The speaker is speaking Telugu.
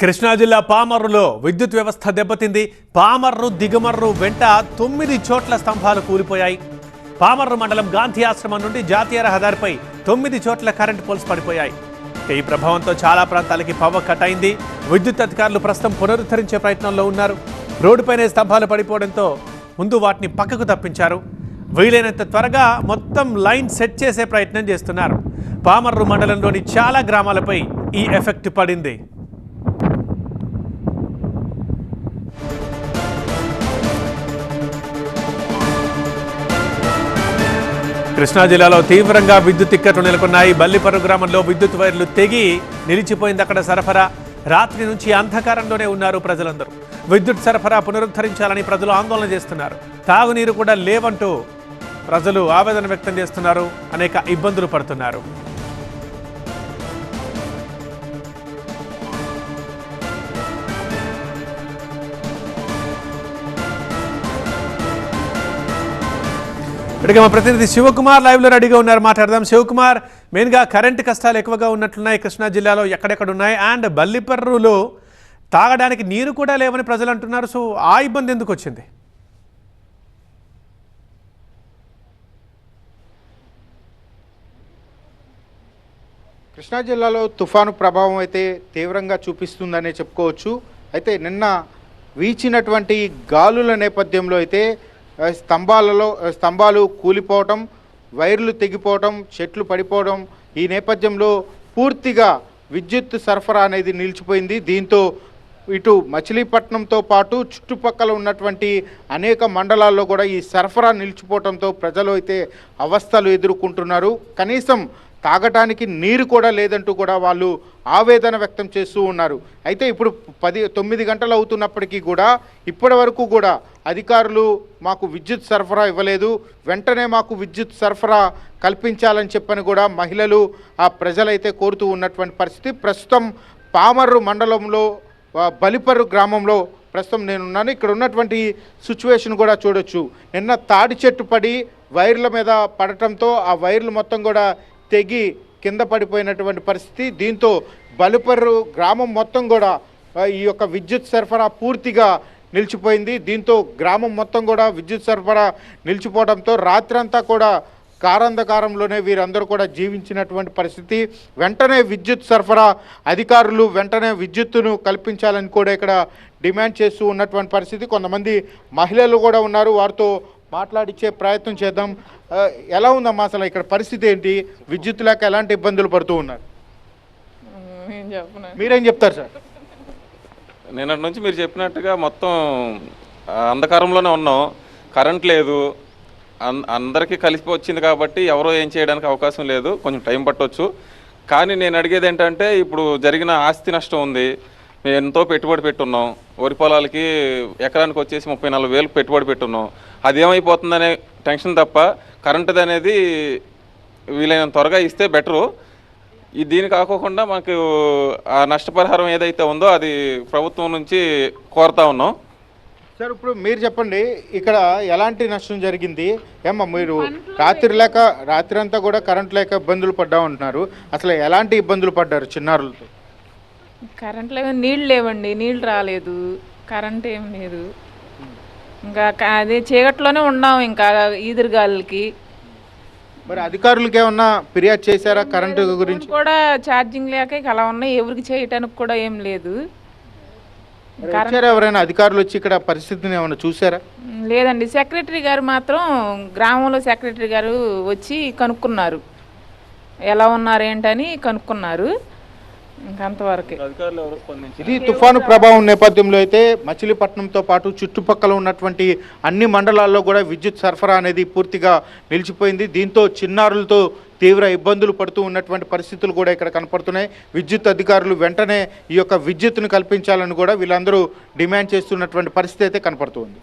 కృష్ణా జిల్లా పామర్రులో విద్యుత్ వ్యవస్థ దెబ్బతింది. పామర్రు దిగమర్రు వెంట తొమ్మిది చోట్ల స్తంభాలు కూలిపోయాయి. పామర్రు మండలం గాంధీ ఆశ్రమం నుండి జాతీయ రహదారిపై తొమ్మిది చోట్ల కరెంటు పోల్స్ పడిపోయాయి. ఈ ప్రభావంతో చాలా ప్రాంతాలకి పవర్ కట్ అయింది. విద్యుత్ అధికారులు ప్రస్తుతం పునరుద్ధరించే ప్రయత్నంలో ఉన్నారు. రోడ్డుపైనే స్తంభాలు పడిపోవడంతో ముందు వాటిని పక్కకు తప్పించారు. వీలైనంత త్వరగా మొత్తం లైన్ సెట్ చేసే ప్రయత్నం చేస్తున్నారు. పామర్రు మండలంలోని చాలా గ్రామాలపై ఈ ఎఫెక్ట్ పడింది. కృష్ణా జిల్లాలో తీవ్రంగా విద్యుత్ ఇక్కట్లు నెలకొన్నాయి. బల్లిపరు గ్రామంలో విద్యుత్ వైర్లు తెగి నిలిచిపోయింది అక్కడ సరఫరా. రాత్రి నుంచి అంధకారంలోనే ఉన్నారు ప్రజలందరూ. విద్యుత్ సరఫరా పునరుద్ధరించాలని ప్రజలు ఆందోళన చేస్తున్నారు. తాగునీరు కూడా లేవంటూ ప్రజలు ఆవేదన వ్యక్తం చేస్తున్నారు. అనేక ఇబ్బందులు పడుతున్నారు. ఇప్పటికే మా ప్రతినిధి శివకుమార్ లైవ్లో రెడీగా ఉన్నారు. మాట్లాడదాం. శివకుమార్ మెయిన్గా కరెంట్ కరెంటు కష్టాలు ఎక్కువగా ఉన్నట్లున్నాయి కృష్ణా జిల్లాలో. ఎక్కడెక్కడ ఉన్నాయి అండ్ బల్లిపర్రులో తాగడానికి నీరు కూడా లేవని ప్రజలు అంటున్నారు. సో ఆ ఇబ్బంది ఎందుకు వచ్చింది? కృష్ణా జిల్లాలో తుఫాను ప్రభావం అయితే తీవ్రంగా చూపిస్తుందనే చెప్పుకోవచ్చు. అయితే నిన్న వీచినటువంటి గాలుల నేపథ్యంలో అయితే స్తంభాలలో స్తంభాలు కూలిపోవటం వైర్లు తెగిపోవటం చెట్లు పడిపోవడం ఈ నేపథ్యంలో పూర్తిగా విద్యుత్ సరఫరా అనేది నిలిచిపోయింది. దీంతో ఇటు మచిలీపట్నంతో పాటు చుట్టుపక్కల ఉన్నటువంటి అనేక మండలాల్లో కూడా ఈ సరఫరా నిలిచిపోవడంతో ప్రజలు అయితే అవస్థలు ఎదుర్కొంటున్నారు. కనీసం తాగటానికి నీరు కూడా లేదంటూ కూడా వాళ్ళు ఆవేదన వ్యక్తం చేస్తూ ఉన్నారు. అయితే ఇప్పుడు పది తొమ్మిది గంటలు అవుతున్నప్పటికీ కూడా ఇప్పటి వరకు కూడా అధికారులు మాకు విద్యుత్ సరఫరా ఇవ్వలేదు. వెంటనే మాకు విద్యుత్ సరఫరా కల్పించాలని చెప్పని కూడా మహిళలు ఆ ప్రజలైతే కోరుతూ ఉన్నటువంటి పరిస్థితి. ప్రస్తుతం పామర్రు మండలంలో బలిపర్రు గ్రామంలో ప్రస్తుతం నేనున్నాను. ఇక్కడ ఉన్నటువంటి సిచ్యువేషన్ కూడా చూడొచ్చు. నిన్న తాడి చెట్టు పడి వైర్ల మీద పడటంతో ఆ వైర్లు మొత్తం కూడా తెగి కింద పడిపోయినటువంటి పరిస్థితి. దీంతో బలుపర్రు గ్రామం మొత్తం కూడా ఈ యొక్క విద్యుత్ సరఫరా పూర్తిగా నిలిచిపోయింది. దీంతో గ్రామం మొత్తం కూడా విద్యుత్ సరఫరా నిలిచిపోవడంతో రాత్రంతా కూడా కారంధకారంలోనే వీరందరూ కూడా జీవించినటువంటి పరిస్థితి. వెంటనే విద్యుత్ సరఫరా అధికారులు వెంటనే విద్యుత్తును కల్పించాలని కూడా ఇక్కడ డిమాండ్ చేస్తూ ఉన్నటువంటి పరిస్థితి. కొంతమంది మహిళలు కూడా ఉన్నారు. వారితో మాట్లాడించే ప్రయత్నం చేద్దాం. ఎలా ఉందమ్మా అసలు ఇక్కడ పరిస్థితి ఏంటి? విద్యుత్ లేక ఎలాంటి ఇబ్బందులు పడుతూ ఉన్నారు? మీరేం చెప్తారు సార్? నిన్నటి నుంచి మీరు చెప్పినట్టుగా మొత్తం అంధకారంలోనే ఉన్నాం. కరెంట్ లేదు. అన్- అందరికీ కలిసి వచ్చింది కాబట్టి ఎవరో ఏం చేయడానికి అవకాశం లేదు. కొంచెం టైం పట్టవచ్చు కానీ నేను అడిగేది ఏంటంటే ఇప్పుడు జరిగిన ఆస్తి నష్టం ఉంది. మేము ఎంతో పెట్టుబడి పెట్టున్నాం. వరి పొలాలకి ఎకరానికి వచ్చేసి ముప్పై నాలుగు వేలు పెట్టుబడి పెట్టున్నాం. అది ఏమైపోతుందనే టెన్షన్ తప్ప కరెంటుది అనేది వీలైనంత త్వరగా ఇస్తే బెటరు. ఈ దీని కాకోకుండా మాకు ఆ నష్టపరిహారం ఏదైతే ఉందో అది ప్రభుత్వం నుంచి కోరుతా ఉన్నాం. సార్ ఇప్పుడు మీరు చెప్పండి ఇక్కడ ఎలాంటి నష్టం జరిగింది? ఏమ్మా మీరు రాత్రి లేక రాత్రి అంతా కూడా కరెంట్ లేక ఇబ్బందులు పడ్డా ఉంటున్నారు. అసలు ఎలాంటి ఇబ్బందులు పడ్డారు చిన్నారులతో? కరెంట్ లేవు నీళ్ళు లేవండి నీళ్ళు రాలేదు కరెంట్ ఏం లేదు. ఇంకా అదే చీకట్లోనే ఉన్నాం ఇంకా ఈదురుగాలికి మరి అధికారులకి ఏమన్నా ఫిర్యాదు చేశారా కరెంటు గురించి? కూడా ఛార్జింగ్ లేక ఇక అలా ఉన్నాయి ఎవరికి చేయటానికి కూడా ఏం లేదు. వచ్చారా ఎవరైనా అధికారులు వచ్చి ఇక్కడ పరిస్థితిని ఏమైనా చూసారా లేదండి సెక్రటరీ గారు మాత్రం గ్రామంలో సెక్రటరీ గారు వచ్చి కనుక్కున్నారు. ఎలా ఉన్నారు ఏంటని కనుక్కున్నారు. అంతవరకే అధికారులు ఎవరు స్పందించారు ఇది తుఫాను ప్రభావం నేపథ్యంలో అయితే మచిలీపట్నంతో పాటు చుట్టుపక్కల ఉన్నటువంటి అన్ని మండలాల్లో కూడా విద్యుత్ సరఫరా అనేది పూర్తిగా నిలిచిపోయింది. దీంతో చిన్నారులతో తీవ్ర ఇబ్బందులు పడుతూ ఉన్నటువంటి పరిస్థితులు కూడా ఇక్కడ కనపడుతున్నాయి. విద్యుత్ అధికారులు వెంటనే ఈ యొక్క విద్యుత్తును కల్పించాలని కూడా వీళ్ళందరూ డిమాండ్ చేస్తున్నటువంటి పరిస్థితి అయితే కనపడుతుంది